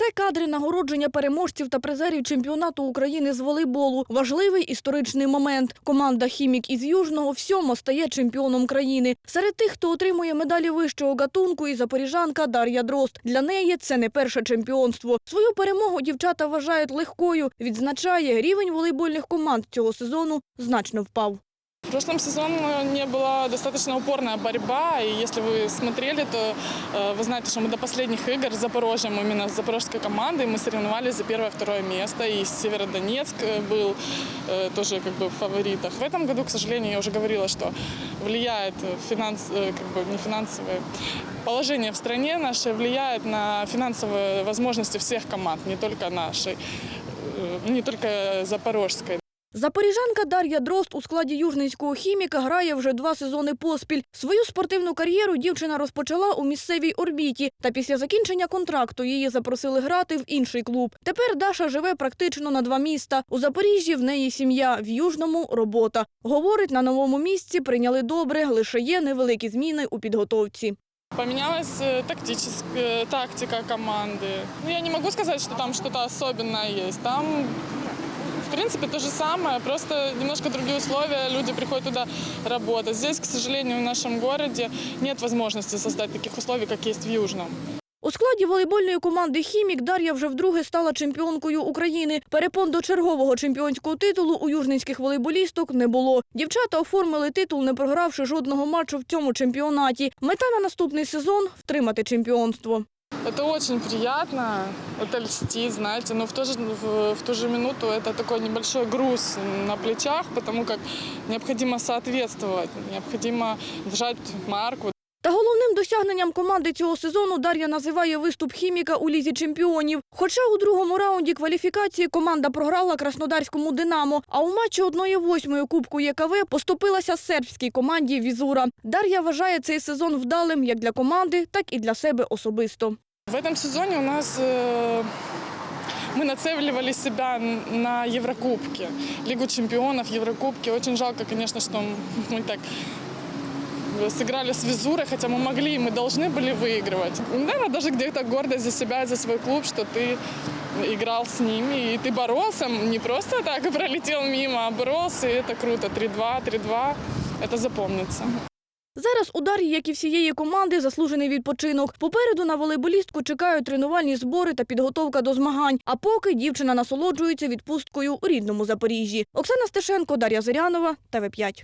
Це кадри нагородження переможців та призерів чемпіонату України з волейболу. Важливий історичний момент. Команда Хімік із Южного всьому стає чемпіоном країни. Серед тих, хто отримує медалі вищого гатунку, і запоріжанка Дар'я Дрозд. Для неї це не перше чемпіонство. Свою перемогу дівчата вважають легкою. Відзначає, рівень волейбольних команд цього сезону значно впав. В прошлом сезоне не была достаточно упорная борьба, и если вы смотрели, то э, вы знаете, что мы до последних игр с Запорожьем, именно с запорожской командой, мы соревновались за первое-второе место, и Северодонецк э, был э, тоже как бы в фаворитах. В этом году, к сожалению, я уже говорила, что влияет финанс, как бы не финансовое положение в стране наше влияет на финансовые возможности всех команд, не только нашей, не только запорожской. Запоріжанка Дар'я Дрозд у складі южницького хіміка грає вже два сезони поспіль. Свою спортивну кар'єру дівчина розпочала у місцевій орбіті, та після закінчення контракту її запросили грати в інший клуб. Тепер Даша живе практично на два міста. У Запоріжжі в неї сім'я, в Южному – робота. Говорить, на новому місці прийняли добре, лише є невеликі зміни у підготовці. Поменялась э, тактика команды. Ну, я не могу сказать, что там что-то особенное есть. Там, принципе, то же самое, просто немножко другие условия, люди приходят туда работать. Здесь, к сожалению, в нашем городе нет возможности создать таких условий, как есть в Южном. У складі волейбольної команди «Хімік» Дар'я вже вдруге стала чемпіонкою України. Перепон до чергового чемпіонського титулу у южницьких волейболісток не було. Дівчата оформили титул, не програвши жодного матчу в цьому чемпіонаті. Мета на наступний сезон – втримати чемпіонство. Это очень приятно, это льстит, знаете, но в, то же, в, в ту же минуту это такой небольшой груз на плечах, потому как необходимо соответствовать, необходимо держать марку, Та головним досягненням команди цього сезону Дар'я називає виступ хіміка у лізі чемпіонів. Хоча у другому раунді кваліфікації команда програла краснодарському Динамо, а у матчі 1-8 Кубку ЄКВ поступилася сербській команді Візура. Дар'я вважає цей сезон вдалим як для команди, так і для себе особисто. В этом сезоне у нас э, мы нацеливали себя на Еврокубки, Лигу чемпионов, Еврокубки. Очень жалко, конечно, что мы так сыграли с Визурой, хотя мы могли, мы должны были выигрывать. Наверное, даже где-то гордость за себя, и за свой клуб, что ты играл с ними, и ты боролся, не просто так и пролетел мимо, а боролся, и это круто. 3-2, 3-2, это запомнится. Зараз у Дар'ї, як і всієї команди, заслужений відпочинок. Попереду на волейболістку чекають тренувальні збори та підготовка до змагань. А поки дівчина насолоджується відпусткою у рідному Запоріжжі. Оксана Стешенко, Дар'я Зирянова, ТВ5.